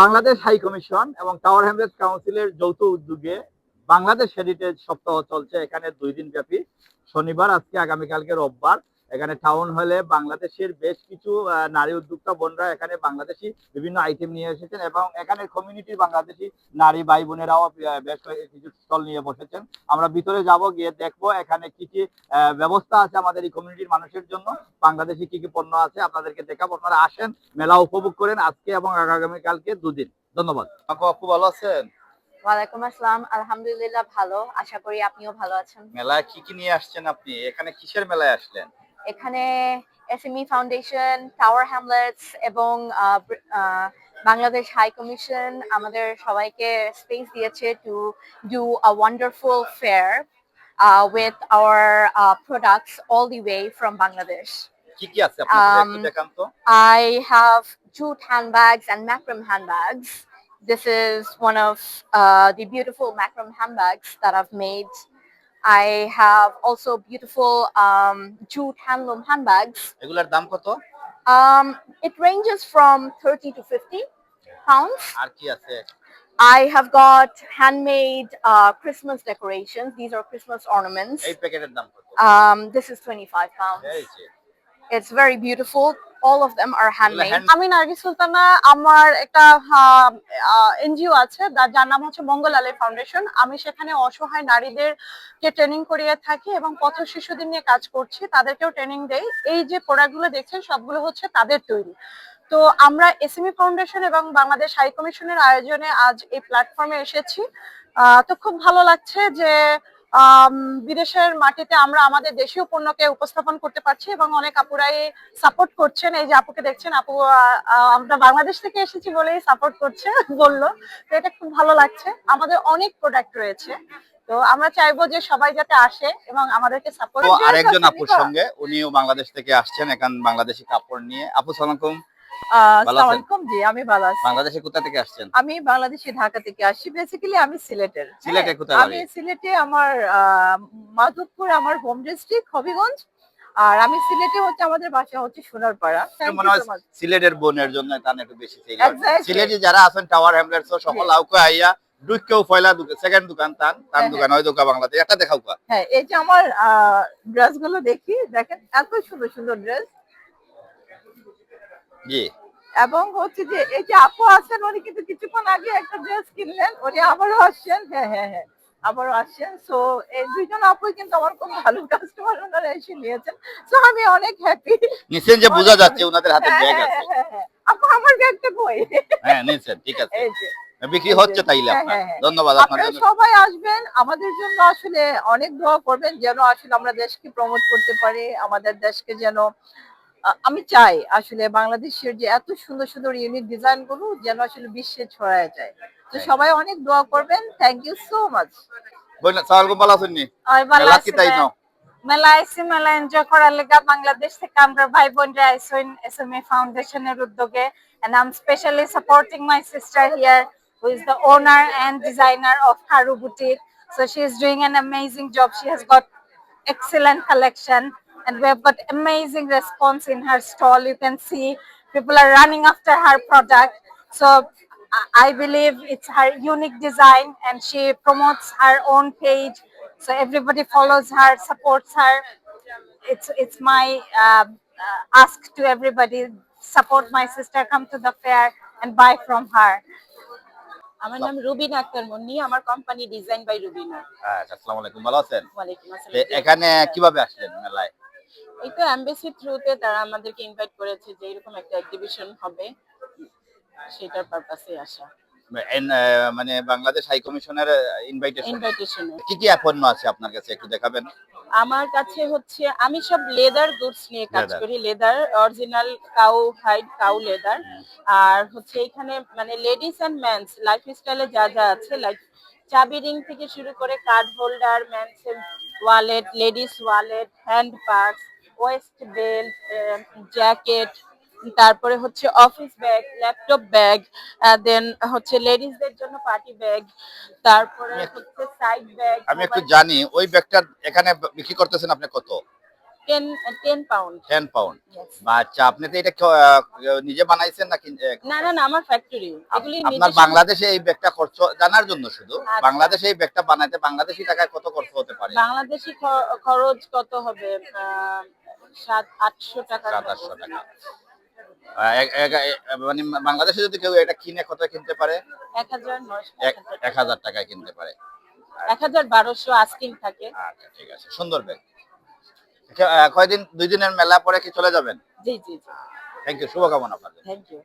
Bangladesh high commission এবং tower Hamlets কাউন্সিলের যৌথ উদ্যোগে বাংলাদেশ হেরিটেজ সপ্তাহ চলছে এখানে দুই দিন ব্যাপী শনিবার আজকে, আগামীকালকে রোববার। এখানে টাউন হলে বাংলাদেশের বেশ কিছু আহ, নারী উদ্যোক্তা বোনরা এখানে বাংলাদেশি বিভিন্ন আইটেম নিয়ে এসেছেন এবং এখানে কমিউনিটির বাংলাদেশি নারী ভাই বোনেরাও বেশ কিছু স্টল নিয়ে বসেছেন। আমরা ভিতরে যাব গিয়ে দেখব এখানে কি কি আহ, ব্যবস্থা আছে আমাদের এই কমিউনিটির মানুষের জন্য। বাংলাদেশি কি কি পণ্য আছে আপনাদেরকে দেখাবো। আপনারা আসেন মেলা উপভোগ করেন আজকে এবং আগামীকালকে দুদিন। ধন্যবাদ। আপু আপু ভালো আছেন? ওয়ালাইকুম আসসালাম। আলহামদুলিল্লাহ ভালো। আশা করি আপনিও ভালো আছেন। মেলায় কি কি নিয়ে আসছেন আপনি? এখানে কিসের মেলায় আসলেন? এখানে এসএমই ফাউন্ডেশন টাওয়ার হ্যামলেটস এবং বাংলাদেশ হাই কমিশন আমাদের সবাইকে স্পেস দিয়েছে to do a wonderful fair with our products all the way from Bangladesh কি কি আছে আপনাদের একটু Um, I have jute handbags and macram handbags. This is one of uh, the beautiful macram handbags that I've made. I have also beautiful um, jute handloom handbags. এগুলার দাম কত Um, it ranges from 30 to 50 pounds. আর কি আছে I have got handmade uh, Christmas decorations. These are Christmas ornaments. এই প্যাকেটের দাম কত Um, this is 25 pounds. এই যে। It's very beautiful. All of them are handmade. hand- আমি নার্গিস সুলতানা আমার একটা এনজিও আছে যার নাম হচ্ছে মঙ্গল আলী ফাউন্ডেশন আমি সেখানে অসহায় নারীদেরকে ট্রেনিং করিয়ে থাকি এবং পথ শিশুদের নিয়ে কাজ করছি তাদেরকেও ট্রেনিং দেই। এই যে প্রোডাক্টগুলো দেখছেন সবগুলো হচ্ছে তাদের তৈরি। তো আমরা এসএমই ফাউন্ডেশন এবং বাংলাদেশ হাই কমিশনের আয়োজনে আজ এই প্ল্যাটফর্মে এসেছি। আহ, তো খুব ভালো লাগছে যে বিদেশের মাটিতে আমরা আমাদের দেশীয় পণ্যকে উপস্থাপন করতে পারছি এবং অনেক আপুরাই সাপোর্ট করছেন। এই যে আপুকে দেখছেন আপু আমরা বাংলাদেশ থেকে এসেছি বলেই সাপোর্ট করছে বলল। তো এটা খুব ভালো লাগছে। আমাদের অনেক প্রোডাক্ট রয়েছে। তো আমরা চাইব যে সবাই যাতে আসে এবং আমাদেরকে সাপোর্ট আরেকজন আপুর সঙ্গে উনিও বাংলাদেশ থেকে আসছেন এখান বাংলাদেশি কাপড় নিয়ে। আপু সালাম জি আমি ভালো আছি। বাংলাদেশে কোথা থেকে আসছেন? আমি বাংলাদেশি ঢাকা থেকে আসছি। বেসিক্যালি আমি সিলেটের। হ্যাঁ, সিলেটে কোথায় আমি সিলেটে আমার মাধবপুর আমার হোম ডিস্ট্রিক্ট হবিগঞ্জ। আর আমি সিলেটে হচ্ছে আমাদের বাসা হচ্ছে সোনারপাড়া। মনে হয় সিলেটের বোনের জন্য টান একটু বেশি. সিলেটে। যারা আছেন টাওয়ার হ্যামলেটস সকল আউকা আইয়া দুইকেও পয়লা দোকান সেকেন্ড দোকান টান টান হ্যাঁ, দোকান ওই দোকান বাংলাদেশ একটা দেখাও হ্যাঁ এই যে আমার ড্রেসগুলো দেখি দেখেন এত সুন্দর সুন্দর ড্রেস জি। এবং হচ্ছে যে এই যে আপু আছেন উনি কিন্তু কিছুক্ষণ আগে একটা ড্রেস কিনলেন উনি আবারও আসছেন। হ্যাঁ হ্যাঁ হ্যাঁ আবারও আসছেন। সো এই দুইজন আপুই কিন্তু আমার খুব ভালো কাস্টমার ওনারা এসে নিয়েছেন। সো আমি অনেক হ্যাপি নিশ্চয় যে বোঝা যাচ্ছে ওনাদের হাতে ব্যাগ হ্যাঁ, আছে। আপু আমার ব্যাগটা কই? হ্যাঁ নিশ্চয় ঠিক আছে। এই যে। বিক্রি হচ্ছে তাইলে হ্যাঁ, হ্যাঁ, হ্যাঁ। ধন্যবাদ আপনার সবাই আসবেন। আমাদের জন্য আসলে অনেক দোয়া করবেন যেন আসলে আমরা দেশকে প্রমোট করতে পারি আমাদের দেশকে যেন আমি চাই আসলে বাংলাদেশের যে এত সুন্দর সুন্দর ইউনিক ডিজাইনগুলো যেন আসলে বিশ্বে ছড়ায় যায়। তো। সবাই অনেক দোয়া করবেন। থ্যাংক ইউ সো মাচ বোন সালাম ভালো আছেন নি? ওই মেলা তাই নাও? মেলা আইসি মেলা এনজয় করার লেগা বাংলাদেশ থেকে আমরা ভাই বোনরা আইসইন এসএমএ ফাউন্ডেশনের উদ্যোগে। And I'm specially supporting my sister here who is the owner and designer of Haru Boutique. So she is doing an amazing job. She has got excellent collection. And we have got amazing response in her stall. You can see people are running after her product. So I- believe it's her unique design and she promotes her own page. So everybody follows her, supports her. It's it's my uh, uh, ask to everybody support my sister, come to the fair and buy from her. আমার নাম রুবিনা আক্তার মুন্নি আমার company design by Rubina হ্যাঁ আসসালামু আলাইকুম ভালো আছেন ওয়ালাইকুম তো আসসালাম এখানে কীভাবে আসলেন মেলায় এই তো এমবেসি থ্রুতে তারা আমাদেরকে ইনভাইট করেছে যে এরকম একটা এক্সিবিশন হবে। সেটার পারপাসে আসা মানে বাংলাদেশ হাই কমিশনের ইনভাইটেশন কি কি পণ্য আছে আপনার কাছে? একটু দেখাবেন। আমার কাছে হচ্ছে আমি সব লেদার গুডস নিয়ে কাজ করি। Leather original cow hide cow leather আর হচ্ছে এখানে মানে লেডিস এন্ড মেন্স লাইফ স্টাইলে যা যা আছে লাইক চাবি রিং থেকে শুরু করে card holder men's wallet ladies wallet hand purse waist belt jacket তারপরে হচ্ছে office bag laptop bag then হচ্ছে লেডিসদের জন্য পার্টি ব্যাগ তারপরে হচ্ছে সাইড ব্যাগ আমি একটু জানি ওই ব্যাগটা এখানে বিক্রি করতেছেন আপনি কত? Ten ten pound. Ten pound. আচ্ছা আপনি তো এটা নিজে বানাইছেন নাকি না না না আমার ফ্যাক্টরি এগুলি আপনার বাংলাদেশে এই ব্যাগটা খরচ জানার জন্য শুধু। আচ্ছা। বাংলাদেশে এই ব্যাগটা বানাইতে বাংলাদেশি টাকায় কত খরচ হতে পারে? বাংলাদেশি খরচ কত হবে? সাত আটশো টাকা সাত আটশো টাকা। এক- এক- এক- মানে বাংলাদেশে যদি কেউ এটা কিনে কত কিনতে পারে? এক হাজার টাকায় কিনতে পারে। এক হাজার বারোশো আস্কিং থাকে। আচ্ছা ঠিক আছে। সুন্দর ব্যাগ। কয়দিন দুই দিনের মেলা পরে কি চলে যাবেন? জি জি জি। থ্যাংক ইউ শুভকামনা আপনাদের। Thank you